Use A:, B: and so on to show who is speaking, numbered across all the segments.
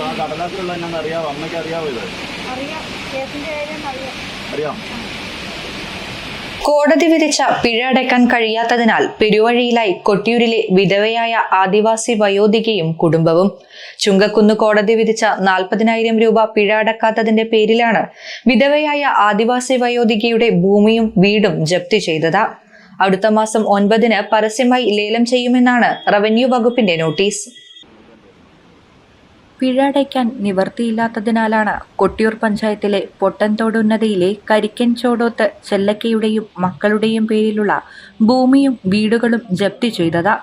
A: അപ്പൊ ആ കടലാസിലുള്ള എന്നാന്ന് അറിയാവോ? അമ്മയ്ക്ക് അറിയാവോ ഇത്?
B: അറിയാം. കേസിന്റെ കാര്യം അറിയാം.
A: അറിയാം.
C: കോടതി വിധിച്ച പിഴ അടയ്ക്കാൻ കഴിയാത്തതിനാൽ പെരുവഴിയിലായി കൊട്ടിയൂരിലെ വിധവയായ ആദിവാസി വയോധികയും കുടുംബവും. ചുങ്കക്കുന്ന് കോടതി വിധിച്ച നാൽപ്പതിനായിരം രൂപ പിഴ അടക്കാത്തതിന്റെ പേരിലാണ് വിധവയായ ആദിവാസി വയോധികയുടെ ഭൂമിയും വീടും ജപ്തി ചെയ്തത്. അടുത്ത മാസം ഒൻപതിന് പരസ്യമായി ലേലം ചെയ്യുമെന്നാണ് റവന്യൂ വകുപ്പിന്റെ നോട്ടീസ്. പിഴ അടയ്ക്കാൻ നിവർത്തിയില്ലാത്തതിനാലാണ് കൊട്ടിയൂർ പഞ്ചായത്തിലെ പൊട്ടൻതോടുന്നതിയിലെ കരിക്കൻ ചോടോത്ത് ചെല്ലക്കയുടെയും മക്കളുടെയും പേരിലുള്ള ഭൂമിയും വീടുകളും ജപ്തി ചെയ്തത്.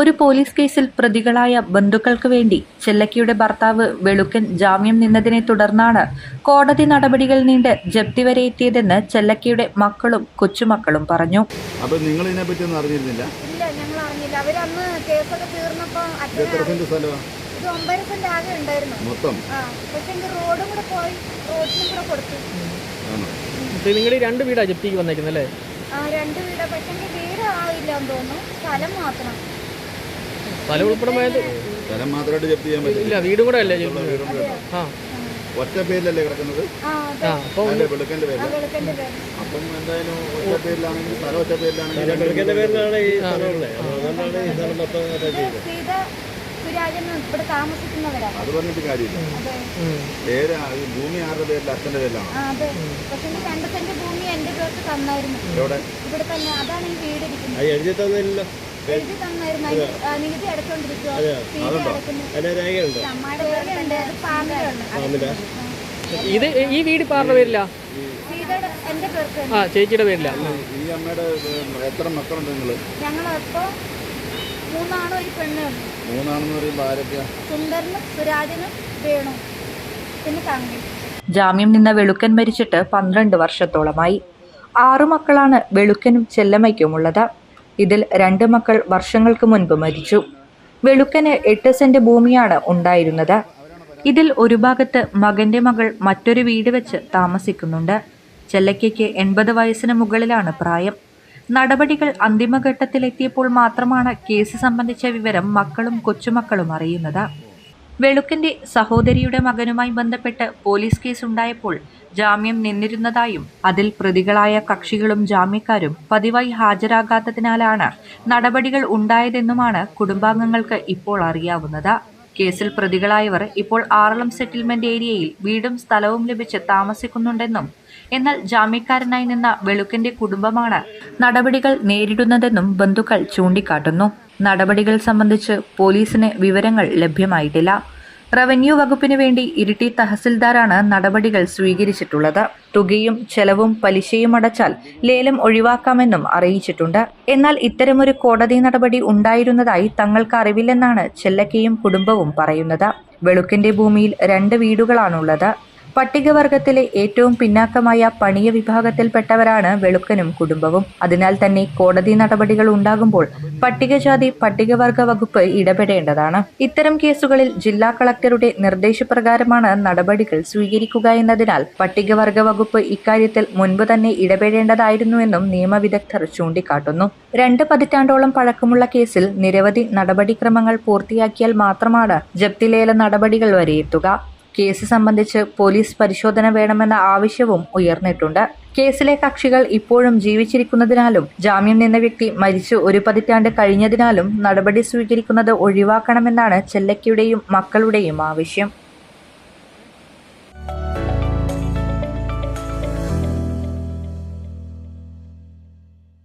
C: ഒരു പോലീസ് കേസിൽ പ്രതികളായ ബന്ധുക്കൾക്ക് വേണ്ടി ചെല്ലക്കയുടെ ഭർത്താവ് വെളുക്കൻ ജാമ്യം നിന്നതിനെ തുടർന്നാണ് കോടതി നടപടികൾ നീണ്ട് ജപ്തി വരെ എത്തിയതെന്ന് ചെല്ലക്കയുടെ മക്കളും കൊച്ചുമക്കളും പറഞ്ഞു.
A: അപ്പോൾ നിങ്ങൾ ഇതിനെ പറ്റി ഒന്നും അറിഞ്ഞിരുന്നില്ല?
B: ഇല്ല ഞങ്ങൾ അറിഞ്ഞില്ല. അവരന്ന് കേസൊക്കെ തീർന്നപ്പോ
A: ഇത്
B: ഒമ്പത് സെന്റ് ആകെ ഉണ്ടായിരുന്നു.
A: മൊത്തം?
B: ആ പക്ഷെ റോഡും കൂടെ പോയി റോഡിനും കൂടെ കൊടുത്തു.
D: നിങ്ങൾ ഈ രണ്ട് വീടാ ജപ്തിക്ക് വന്നേക്കുന്നത് അല്ലേ?
B: ആ രണ്ട് വീട് പക്ഷെ വീട് ആവില്ല എന്ന് തോന്നുന്നു. സ്ഥലം മാത്രം.
D: സ്ഥലം ഉൾപ്പെടെ
A: സ്ഥലം മാത്രമായിട്ട് ജപ്തി ചെയ്യാൻ പറ്റില്ല.
D: ഇല്ല വീടും കൂടെ അല്ലേ. ആ.
A: ഒറ്റ പേരിലല്ലേ കിടക്കുന്നത്? വെളുക്കന്റെ പേരിൽ
B: പേര്
A: അപ്പം എന്തായാലും ഒറ്റ പേരിലാണെങ്കിൽ സ്ഥലം ഒറ്റ പേരിലാണെങ്കിൽ
E: വെളുക്കന്റെ പേരിലാണ് ഈ സ്ഥലമുള്ളത് അതുകൊണ്ടാണ് ഈ സ്ഥലം മൊത്തം
B: ഇവിടെ താമസിക്കുന്നവരാ.
A: അത് പറഞ്ഞിട്ട് കാര്യമില്ല. പേര് ആ- ഭൂമി ആരുടെ പേരിൽ അച്ഛന്റെ പേരിലാണ്?
B: അതെ. പക്ഷെ എങ്കിൽ രണ്ട് സെന്റ് ഭൂമി എന്റെ പേർക്ക് തന്നായിരുന്നു.
A: എവിടെ?
B: ഇവിടെ തന്നെ. അതാണ് ഈ വീട് ഇരിക്കുന്നത്.
E: എഴുതി
B: തന്നായിരുന്നു. നികുതി അടച്ചോണ്ടിരിക്കുക അമ്മയുടെ പേരുണ്ട്. ഫാമിലുണ്ട്
D: ഇത് ഈ വീട് ആരുടെ പേരില്ല ആ ചേച്ചിയുടെ പേരില്ല
A: ഈ അമ്മയുടെ എത്ര മക്കളുണ്ട് നിങ്ങൾ
B: ഞങ്ങളിപ്പോ മൂന്നാണോ ഒരു പെണ്ണേ? ഉള്ളൂ
A: മൂന്നാണെന്ന് പറയുമ്പോൾ ആരൊക്കെയാ?
B: സുന്ദരനും സുരാജനും വേണു. പിന്നെ തങ്ങി
C: ജാമ്യം നിന്ന വെളുക്കൻ മരിച്ചിട്ട് പന്ത്രണ്ട് വർഷത്തോളമായി. ആറു മക്കളാണ് വെളുക്കനും ചെല്ലമ്മയ്ക്കുമുള്ളത്. ഇതിൽ രണ്ട് മക്കൾ വർഷങ്ങൾക്ക് മുൻപ് മരിച്ചു. വെളുക്കന് എട്ട് സെന്റ് ഭൂമിയാണ് ഉണ്ടായിരുന്നത്. ഇതിൽ ഒരു ഭാഗത്ത് മകന്റെ മകൾ മറ്റൊരു വീട് വെച്ച് താമസിക്കുന്നുണ്ട്. ചെല്ലയ്ക്കയ്ക്ക് എൺപത് വയസ്സിന് മുകളിലാണ് പ്രായം. നടപടികൾ അന്തിമഘട്ടത്തിലെത്തിയപ്പോൾ മാത്രമാണ് കേസ് സംബന്ധിച്ച വിവരം മക്കളും കൊച്ചുമക്കളും അറിയുന്നത്. വെളുക്കന്റെ സഹോദരിയുടെ മകനുമായി ബന്ധപ്പെട്ട് പോലീസ് കേസ് ഉണ്ടായപ്പോൾ ജാമ്യം നിന്നിരുന്നതായും അതിൽ പ്രതികളായ കക്ഷികളും ജാമ്യക്കാരും പതിവായി ഹാജരാകാത്തതിനാലാണ് നടപടികൾ ഉണ്ടായതെന്നുമാണ് കുടുംബാംഗങ്ങൾക്ക് ഇപ്പോൾ അറിയാവുന്നത്. കേസിൽ പ്രതികളായവർ ഇപ്പോൾ ആറളം സെറ്റിൽമെന്റ് ഏരിയയിൽ വീടും സ്ഥലവും ലഭിച്ച് താമസിക്കുന്നുണ്ടെന്നും എന്നാൽ ജാമ്യക്കാരനായി നിന്ന വെളുക്കന്റെ കുടുംബമാണ് നടപടികൾ നേരിടുന്നതെന്നും ബന്ധുക്കൾ ചൂണ്ടിക്കാട്ടുന്നു. നടപടികൾ സംബന്ധിച്ച് പോലീസിന് വിവരങ്ങൾ ലഭ്യമായിട്ടില്ല. റവന്യൂ വകുപ്പിന് വേണ്ടി ഇരിട്ടി തഹസിൽദാരാണ് നടപടികൾ സ്വീകരിച്ചിട്ടുള്ളത്. തുകയും ചെലവും പലിശയും അടച്ചാൽ ലേലം ഒഴിവാക്കാമെന്നും അറിയിച്ചിട്ടുണ്ട്. എന്നാൽ ഇത്തരമൊരു കോടതി നടപടി ഉണ്ടായിരുന്നതായി തങ്ങൾക്ക് അറിവില്ലെന്നാണ് ചെല്ലക്കയും കുടുംബവും പറയുന്നത്. വെളുക്കിന്റെ ഭൂമിയിൽ രണ്ട് വീടുകളാണുള്ളത്. പട്ടികവർഗത്തിലെ ഏറ്റവും പിന്നാക്കമായ പണിയ വിഭാഗത്തിൽപ്പെട്ടവരാണ് വെളുക്കനും കുടുംബവും. അതിനാൽ തന്നെ കോടതി നടപടികൾ ഉണ്ടാകുമ്പോൾ പട്ടികജാതി പട്ടികവർഗ വകുപ്പ് ഇടപെടേണ്ടതാണ്. ഇത്തരം കേസുകളിൽ ജില്ലാ കളക്ടറുടെ നിർദ്ദേശപ്രകാരമാണ് നടപടികൾ സ്വീകരിക്കുക എന്നതിനാൽ പട്ടികവർഗ വകുപ്പ് ഇക്കാര്യത്തിൽ മുൻപ് തന്നെ ഇടപെടേണ്ടതായിരുന്നുവെന്നും നിയമവിദഗ്ധർ ചൂണ്ടിക്കാട്ടുന്നു. രണ്ട് പതിറ്റാണ്ടോളം പഴക്കമുള്ള കേസിൽ നിരവധി നടപടിക്രമങ്ങൾ പൂർത്തിയാക്കിയാൽ മാത്രമാണ് ജപ്തിലേല നടപടികൾ വരെ എത്തുക കേസ് സംബന്ധിച്ച് പോലീസ് പരിശോധന വേണമെന്ന ആവശ്യവും ഉയർന്നിട്ടുണ്ട്. കേസിലെ കക്ഷികൾ ഇപ്പോഴും ജീവിച്ചിരിക്കുന്നതിനാലും ജാമ്യം നിന്ന വ്യക്തി മരിച്ചു ഒരു പതിറ്റാണ്ട് കഴിഞ്ഞതിനാലും നടപടി സ്വീകരിക്കുന്നത് ഒഴിവാക്കണമെന്നാണ് ചെല്ലയ്ക്കയുടെയും മക്കളുടെയും ആവശ്യം.